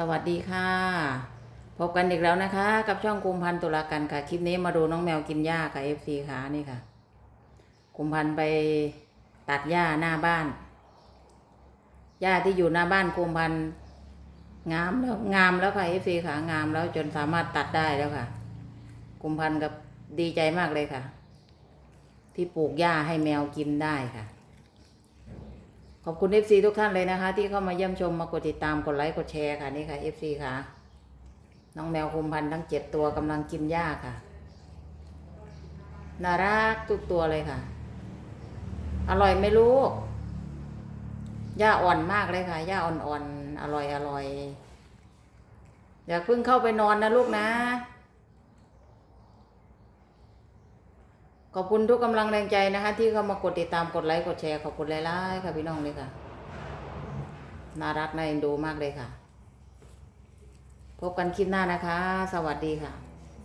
สวัสดีค่ะ พบกันอีกแล้วนะคะ กับช่องกุมพันตุลากันค่ะ คลิปนี้มาดูน้องแมวกินหญ้าค่ะ FC ค่ะนี่ค่ะ กุมพันไปตัดหญ้าหน้าบ้านหญ้าที่อยู่หน้าบ้านกุมพันงามแล้วงามแล้วค่ะ FC ค่ะงามแล้วจนสามารถตัดได้แล้วค่ะ กุมพันกับดีใจมากเลยค่ะ ที่ปลูกหญ้าให้แมวกินได้ค่ะ ขอบคุณ FC ทุกท่านเลยนะคะ ที่เข้ามาเยี่ยมชมมากดติดตามกดไลค์กดแชร์ค่ะนี่ค่ะ FC ค่ะ น้องแมวคุมพันธุ์ทั้งเจ็ดตัวกำลังกินหญ้าค่ะน่ารักทุกตัวเลยค่ะ อร่อยไหมลูกหญ้าอ่อนมากเลยค่ะหญ้าอ่อนๆอร่อยอร่อยอย่าเพิ่งเข้าไปนอนนะลูกนะ ขอบคุณทุกกำลังแรงใจนะคะ ที่เข้ามากดติดตามกดไลค์กดแชร์ขอบคุณหลายๆค่ะพี่น้องเลยค่ะ น่ารักน่าเอ็นดูมากเลยค่ะ พบกันคลิปหน้านะคะ สวัสดีค่ะ